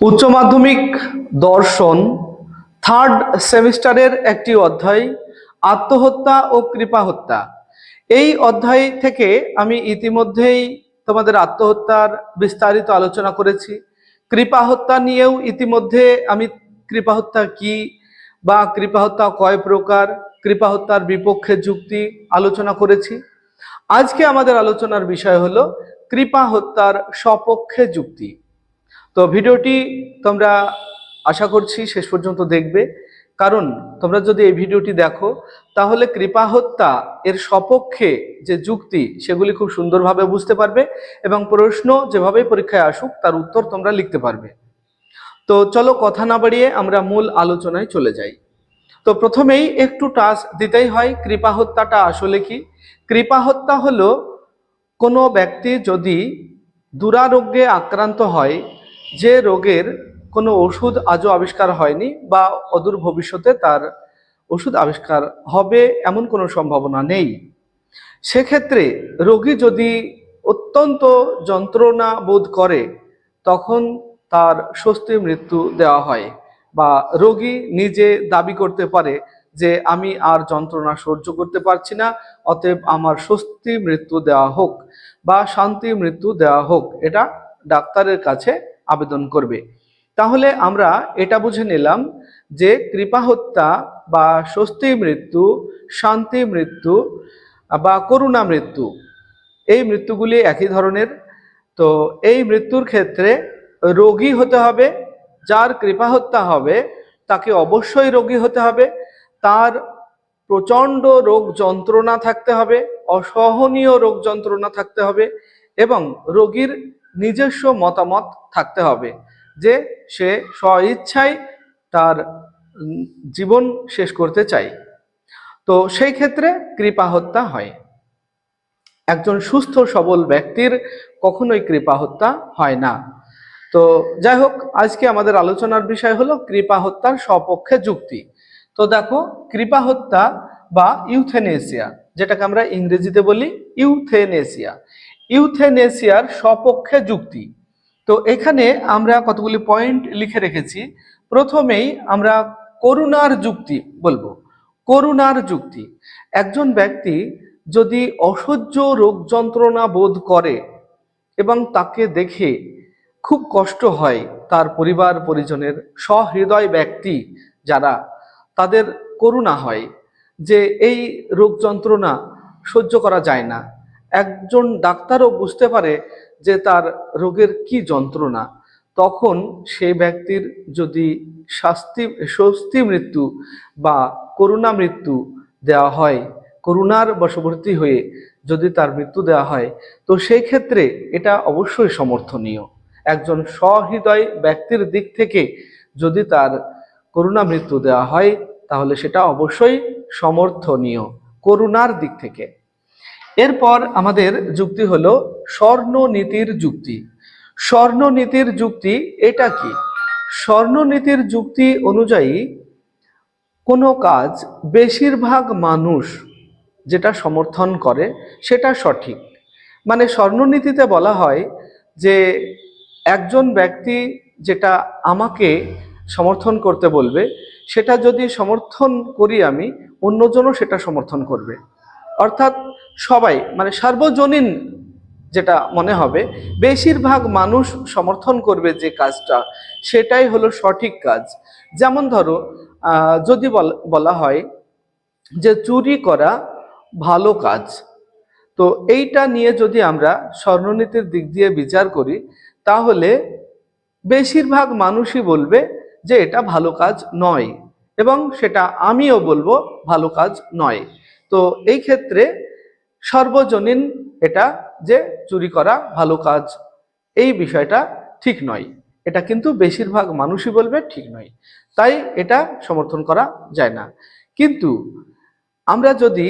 উচ্চ মাধ্যমিক দর্শন থার্ড সেমিস্টারের একটি অধ্যায়, আত্মহত্যা ও কৃপা হত্যা এই অধ্যায় থেকে আমি ইতিমধ্যেই তোমাদের আত্মহত্যার বিস্তারিত আলোচনা করেছি। কৃপা হত্যা নিয়েও ইতিমধ্যে আমি কৃপা হত্যা কি বা কৃপা হত্যা কয় প্রকার কৃপা হত্যার বিপক্ষে যুক্তি আলোচনা করেছি। আজকে আমাদের আলোচনার বিষয় হলো কৃপা হত্যার সপক্ষে যুক্তি। তো ভিডিওটি তোমরা আশা করছি শেষ পর্যন্ত দেখবে। কারণ তোমরা যদি এই ভিডিওটি দেখো, তাহলে কৃপা হত্যা এর সপক্ষে যে যুক্তি, সেগুলি খুব সুন্দরভাবে বুঝতে পারবে এবং প্রশ্ন যেভাবে পরীক্ষায় আসুক, তার উত্তর তোমরা লিখতে পারবে। তো চলো কথা না বাড়িয়ে আমরা মূল আলোচনায় চলে যাই। তো প্রথমেই একটু টাচ দিতেই হয়, কৃপা হত্যাটা আসলে কি? কৃপা হত্যা হলো কোনো ব্যক্তি যদি দুরারোগ্যে আক্রান্ত হয় যে রোগের কোনো ওষুধ আজও আবিষ্কার হয়নি বা অদূর ভবিষ্যতে তার ওষুধ আবিষ্কার হবে এমন কোনো সম্ভাবনা নেই। সেক্ষেত্রে রোগী যদি অত্যন্ত যন্ত্রণা বোধ করে, তখন তার স্বস্তি মৃত্যু দেওয়া হয় বা রোগী নিজে দাবি করতে পারে যে, আমি আর যন্ত্রণা সহ্য করতে পারছি না, অতএব আমার স্বস্তি মৃত্যু দেওয়া হোক বা শান্তি মৃত্যু দেওয়া হোক। এটা ডাক্তারের কাছে আবেদন করবে। তাহলে আমরা এটা বুঝে নিলাম যে কৃপা হত্যা বা স্বস্তি মৃত্যু, শান্তি মৃত্যু বা করুণা মৃত্যু, এই মৃত্যুগুলি একই ধরনের। তো এই মৃত্যুর ক্ষেত্রে রোগী হতে হবে, যার কৃপা হত্যা হবে তাকে অবশ্যই রোগী হতে হবে, তার প্রচণ্ড রোগ যন্ত্রণা থাকতে হবে, অসহনীয় রোগ যন্ত্রণা থাকতে হবে এবং রোগীর নিজস্ব মতামত থাকতে হবে যে সে স্বইচ্ছায় তার জীবন শেষ করতে চায়। তো সেই ক্ষেত্রে কৃপা হত্যা হয়। একজন সুস্থ, সবল ব্যক্তির কখনোই কৃপা হত্যা হয় না। তো যাই হোক, আজকে আমাদের আলোচনার বিষয় হলো কৃপা হত্যার সপক্ষে যুক্তি। তো দেখো, কৃপা হত্যা বা ইউথেনেসিয়া, যেটাকে আমরা ইংরেজিতে বলি ইউথেনেসিয়া। ইউথেনেসিয়ার সপক্ষে যুক্তি। তো এখানে আমরা কতগুলি পয়েন্ট লিখে রেখেছি। প্রথমেই আমরা করুণার যুক্তি বলব। করুণার যুক্তি। একজন ব্যক্তি যদি অসহ্য রোগ যন্ত্রণা বোধ করে এবং তাকে দেখে খুব কষ্ট হয় তার পরিবার, পরিজনের সহৃদয় ব্যক্তি যারা, তাদের করুণা হয় যে এই রোগ যন্ত্রণা সহ্য করা যায় না। একজন ডাক্তারও বুঝতে পারে যে তার রোগের কি যন্ত্রণা। তখন সেই ব্যক্তির যদি শাস্তি, স্বস্তি মৃত্যু বা করুণা মৃত্যু দেওয়া হয়, করুণার বশবর্তী হয়ে যদি তার মৃত্যু দেওয়া হয়, তো সেই ক্ষেত্রে এটা অবশ্যই সমর্থনীয়। একজন সহৃদয় ব্যক্তির দিক থেকে যদি তার করুণা মৃত্যু দেওয়া হয়, তাহলে সেটা অবশ্যই সমর্থনীয় করুণার দিক থেকে। এরপর আমাদের যুক্তি হলো স্বর্ণনীতির যুক্তি। স্বর্ণনীতির যুক্তি এটা কি? স্বর্ণনীতির যুক্তি অনুযায়ী কোনো কাজ বেশিরভাগ মানুষ যেটা সমর্থন করে সেটা সঠিক। মানে স্বর্ণনীতিতে বলা হয় যে একজন ব্যক্তি যেটা আমাকে সমর্থন করতে বলবে, সেটা যদি সমর্থন করি আমি, অন্যজনও সেটা সমর্থন করবে। অর্থাৎ সবাই মানে সার্বজনীন যেটা মনে হবে, বেশিরভাগ মানুষ সমর্থন করবে যে কাজটা, সেটাই হলো সঠিক কাজ। যেমন ধরো যদি বল- হয় যে চুরি করা ভালো কাজ, তো এইটা নিয়ে যদি আমরা স্বর্ণনীতির দিক দিয়ে বিচার করি, তাহলে বেশিরভাগ মানুষই বলবে যে এটা ভালো কাজ নয়, এবং সেটা আমিও বলব ভালো কাজ নয়। তো এই ক্ষেত্রে সর্বজনীন এটা যে চুরি করা ভালো কাজ, এই বিষয়টা ঠিক নয়। এটা কিন্তু বেশিরভাগ মানুষই বলবে ঠিক নয়। তাই এটা সমর্থন করা যায় না। কিন্তু আমরা যদি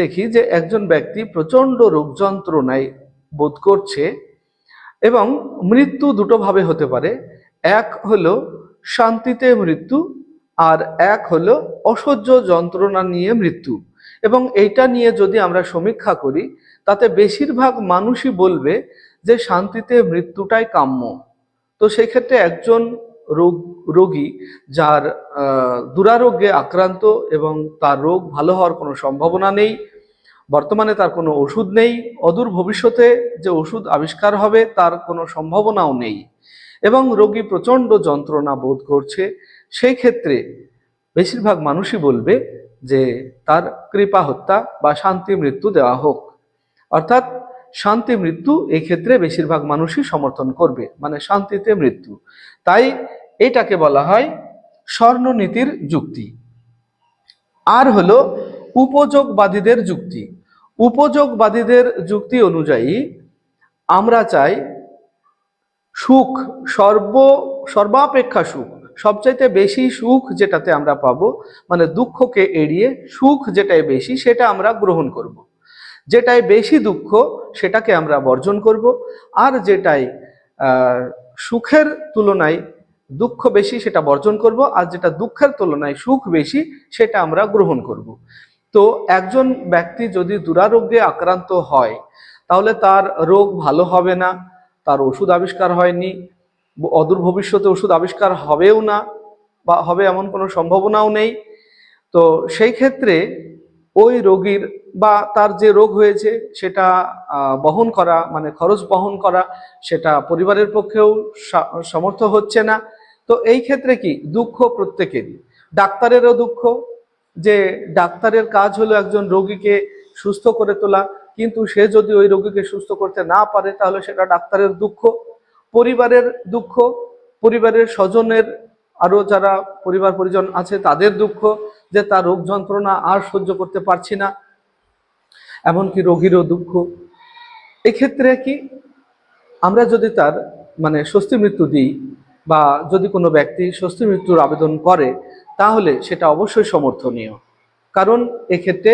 দেখি যে একজন ব্যক্তি প্রচণ্ড রোগ যন্ত্রণায় বোধ করছে এবং মৃত্যু দুটোভাবে হতে পারে, এক হলো শান্তিতে মৃত্যু আর এক হলো অসহ্য যন্ত্রণা নিয়ে মৃত্যু। এবং এইটা নিয়ে যদি আমরা সমীক্ষা করি, তাতে বেশিরভাগ মানুষই বলবে যে শান্তিতে মৃত্যুটাই কাম্য। তো সেক্ষেত্রে একজন রোগ, রোগী যার দুরারোগ্যে আক্রান্ত এবং তার রোগ ভালো হওয়ার কোনো সম্ভাবনা নেই, বর্তমানে তার কোনো ওষুধ নেই, অদূর ভবিষ্যতে যে ওষুধ আবিষ্কার হবে তার কোনো সম্ভাবনাও নেই এবং রোগী প্রচণ্ড যন্ত্রণা বোধ করছে, সেই ক্ষেত্রে বেশিরভাগ মানুষই বলবে যে তার কৃপা হত্যা বা শান্তি মৃত্যু দেওয়া হোক। অর্থাৎ শান্তি মৃত্যু এই ক্ষেত্রে বেশিরভাগ মানুষই সমর্থন করবে মানে শান্তিতে মৃত্যু। তাই এটাকে বলা হয় স্বর্ণনীতির যুক্তি। আর হলো উপযোগবাদীদের যুক্তি। উপযোগবাদীদের যুক্তি অনুযায়ী আমরা চাই সুখ, সর্ব, সর্বাপেক্ষা সুখ। সবচাইতে বেশি সুখ যেটাতে আমরা পাবো মানে দুঃখকে এড়িয়ে সুখ যেটাই বেশি সেটা আমরা গ্রহণ করব। যেটাই বেশি দুঃখ সেটাকে আমরা বর্জন করব। আর যেটাই সুখের তুলনায় দুঃখ বেশি সেটা বর্জন করব। আর যেটা দুঃখের তুলনায় সুখ বেশি সেটা আমরা গ্রহণ করব। তো একজন ব্যক্তি যদি দুরারোগ্যে আক্রান্ত হয়, তাহলে তার রোগ ভালো হবে না, তার ওষুধ আবিষ্কার হয়নি অদূর ভবিষ্যতে ওষুধ আবিষ্কার হবেও না বা হবে এমন কোনো সম্ভাবনাও নেই। তো সেই ক্ষেত্রে ওই রোগীর বা তার যে রোগ হয়েছে সেটা বহন করা মানে খরচ বহন করা, সেটা পরিবারের পক্ষেও সমর্থ হচ্ছে না। তো এই ক্ষেত্রে কি? দুঃখ প্রত্যেকেরই। ডাক্তারেরও দুঃখ যে ডাক্তারের কাজ হলো একজন রোগীকে সুস্থ করে তোলা, কিন্তু সে যদি ওই রোগীকে সুস্থ করতে না পারে, তাহলে সেটা ডাক্তারের দুঃখ। পরিবারের দুঃখ, পরিবারের স্বজনের, আরও যারা পরিবার পরিজন আছে, তাদের দুঃখ যে তার রোগ যন্ত্রণা আর সহ্য করতে পারছি না। এমনকি রোগীরও দুঃখ। এক্ষেত্রে কি আমরা যদি তার মানে স্বস্তি মৃত্যু দিই বা যদি কোনো ব্যক্তি স্বস্তি মৃত্যুর আবেদন করে, তাহলে সেটা অবশ্যই সমর্থনীয়। কারণ এক্ষেত্রে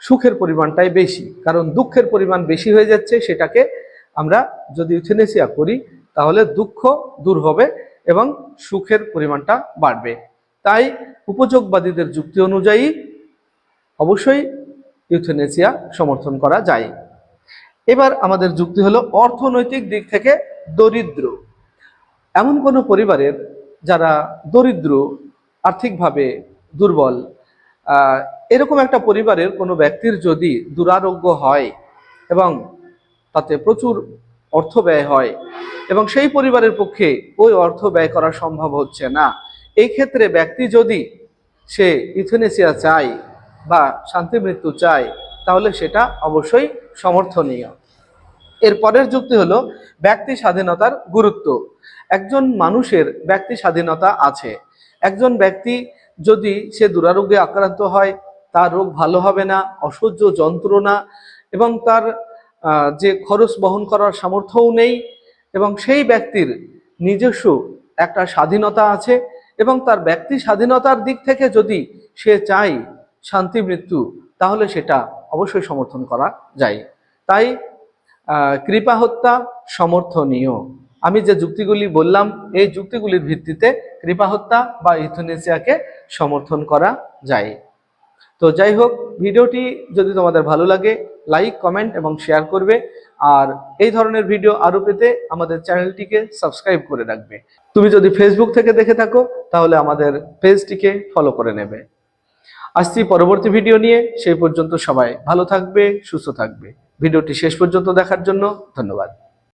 সুখের পরিমাণটাই বেশি। কারণ দুঃখের পরিমাণ বেশি হয়ে যাচ্ছে, সেটাকে আমরা যদি ইউথেনেসিয়া করি, তাহলে দুঃখ দূর হবে এবং সুখের পরিমাণটা বাড়বে। তাই উপযোগবাদীদের যুক্তি অনুযায়ী অবশ্যই ইউথেনেসিয়া সমর্থন করা যায়। এবার আমাদের যুক্তি হলো অর্থনৈতিক দিক থেকে দরিদ্র। এমন কোনো পরিবারের যারা দরিদ্র, আর্থিকভাবে দুর্বল এরকম একটা পরিবারের কোনো ব্যক্তির যদি দুরারোগ্য হয় এবং তাতে প্রচুর অর্থ ব্যয় হয় এবং সেই পরিবারের পক্ষে ওই অর্থ ব্যয় করা সম্ভব হচ্ছে না। এই ক্ষেত্রে ব্যক্তি যদি সে ইথেনেসিয়া চায় বা শান্তি মৃত্যু চায়, তাহলে সেটা অবশ্যই সমর্থনীয়। এর পরের যুক্তি হলো ব্যক্তি স্বাধীনতার গুরুত্ব। একজন মানুষের ব্যক্তি স্বাধীনতা আছে। একজন ব্যক্তি যদি সে দুরারোগ্যে আক্রান্ত হয়, তার রোগ ভালো হবে না, অসহ্য যন্ত্রণা এবং তার যে খরচ বহন করার সামর্থ্যও নেই এবং সেই ব্যক্তির নিজস্ব একটা স্বাধীনতা আছে এবং তার ব্যক্তি স্বাধীনতার দিক থেকে যদি সে চায় শান্তি, মৃত্যু, তাহলে সেটা অবশ্যই সমর্থন করা যায়। তাই কৃপা হত্যা সমর্থনীয়। আমি যে যুক্তিগুলি বললাম, এই যুক্তিগুলির ভিত্তিতে কৃপা হত্যা বা ইথুনেসিয়াকে সমর্থন করা যায়। তো যাই হোক, ভিডিওটি যদি তোমাদের ভালো লাগে লাইক কমেন্ট এবং শেয়ার করবে। আর এই ধরনের ভিডিও আরও পেতে আমাদের চ্যানেলটিকে সাবস্ক্রাইব করে রাখবে। তুমি যদি ফেসবুক থেকে দেখে থাকো, তাহলে আমাদের পেজটিকে ফলো করে নেবে। আসছি পরবর্তী ভিডিও নিয়ে। সেই পর্যন্ত সবাই ভালো থাকবে, সুস্থ থাকবে। ভিডিওটি শেষ পর্যন্ত দেখার জন্য ধন্যবাদ।